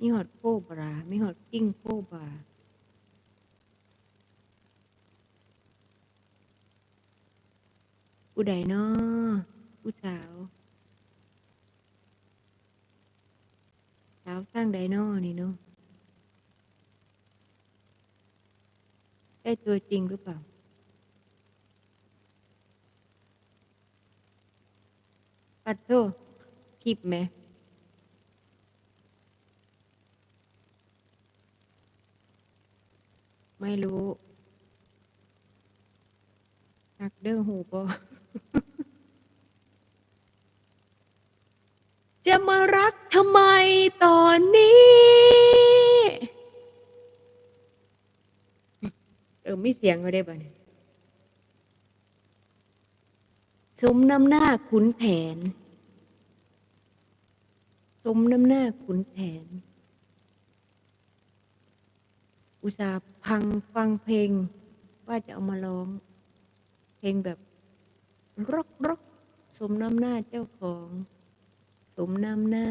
มีฮอดโคบรามีฮอดกิ้งโคบราผู้ใดน้อผู้สาว สาวทางใดนอนี่เนาะใช่ตัวจริงหรือเปล่า?ปัดโธ่คลิปแหม ไม่รู้ฮักเด้อฮู้บ่จะมารักทำไมตอนนี้ เออไมีเสียงแล้วเดะบัดนี้สมน้ำหน้าขุนแผน สมน้ำหน้าขุนแผน อุตส่าห์พังฟังเพลง ว่าจะเอามาร้อง เพลงแบบร็อกๆสมน้ำหน้าเจ้าของ สมน้ำหน้า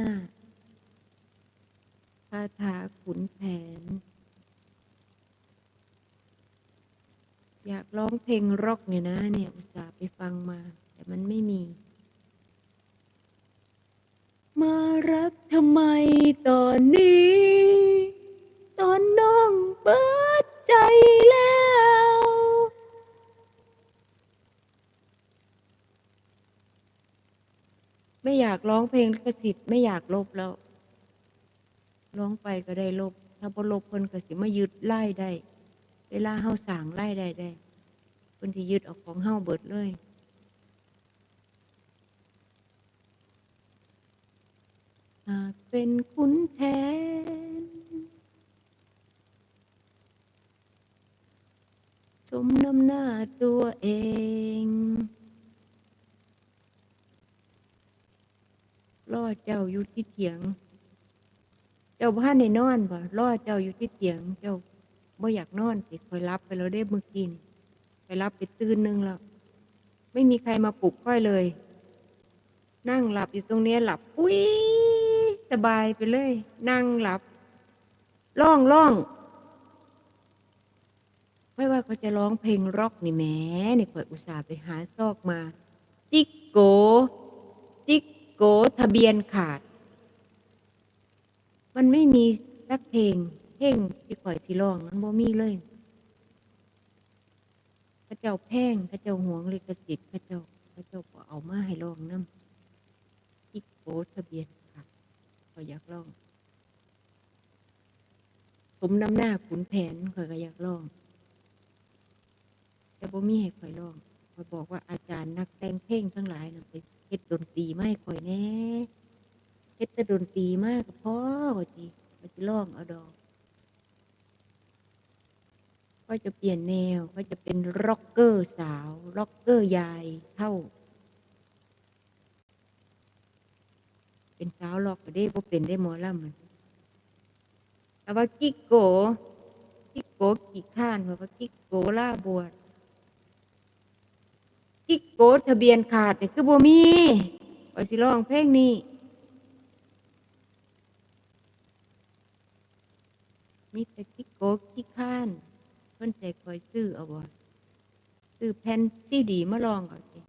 คาถาขุนแผน อยากร้องเพลงร็อกเนี่ยนะเนี่ย อุตส่าห์ไปฟังมา แต่มันไม่มี มารักทำไมตอนนี้ เบิดใจแล้ว ไม่อยากร้องเพลงลิขสิทธิ์ไม่อยากลบแล้ว ร้องไปก็ได้ลบ ถ้าบ่ลบเพิ่นก็สิมายึดรายได้ เวลาเราสร้างรายได้ได้เพิ่นสิยึดเอาของเราเบิดเลยหากเป็นขุนแผน สมน้ำหน้าตัวเองรอเจ้าอยู่ที่เถียง เจ้าบ่ทันได้นอนบ่รอเจ้าอยู่ที่เถียง เจ้าบ่อยากนอนติข้อยหลับไปแล้วเดะเมื่อกี้นี่ข้อยหลับไปตื่นหนึ่งแล้วไม่มีใครมาปลุกข้อยเลย นั่งหลับอยู่ตรงนี้หลับปุ๋ยสบายไปเลย นั่งหลับร้อง ไม่ว่าเขาจะร้องเพลงร็อกนี่แหมนี่ข้อยอุตส่าห์ไปหาซอกมา จิกโก จิกโกทะเบียนขาด มันไม่มีสักเพลง เพลงที่ข้อยสิร้องมันบ่มีเลยเขาเจ้าแพงเขาเจ้าหวงลิขสิทธิ์เขาเจ้าเขาเจ้าบ่เอามาให้ร้องน้ำจิกโกทะเบียนขาดข้อยอยากร้อง สมน้ำหน้าขุนแผนข้อยก็อยากร้อง แต่บ่มีให้ข้อยร้องข้อยบอกว่าอาจารย์นักแต่งเพลงทั้งหลายน่ะไปเฮ็ดดนตรีมาให้ข้อยแหน่เฮ็ดแต่ดนตรีมาก็พอว่าติข้อยสิร้องเอาดอกข้อยจะเปลี่ยนแนวข้อยจะเป็นร็อกเกอร์สาวร็อกเกอร์ยายเฒ่า เป็นสาวร็อกก็เด้บ่เป็นเดะหมอลำนั่นแต่ว่าจิกโกจิกโกขี้คร้านเพราะว่าจิโกล่าบวช จิกโกทะเบียนขาดนี่คือบ่มีข้อยสิร้องเพลงนี้ มีแต่จิกโกขี้คร้านเพิ่นให้ข้อยซื้อเอาบ่ซื้อแผ่นซีดีมาร้องเอาติ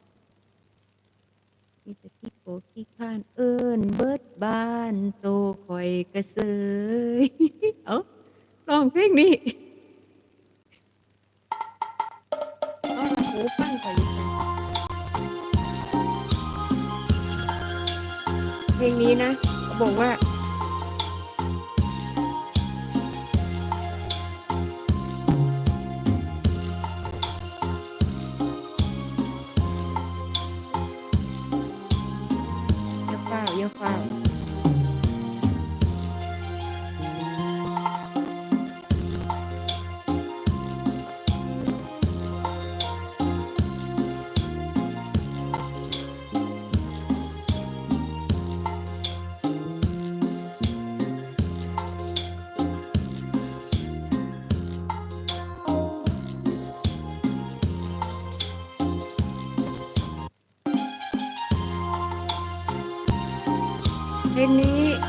มีแต่จิกโกขี้คร้านเอิ้นเบิดบ้านโตข้อยก็เสยเอ้าร้องเพลงนี้อ้าวหูฟัง เพลงนี้นะเขาบอกว่า เยอะเปล่าเยอะเปล่า งนี้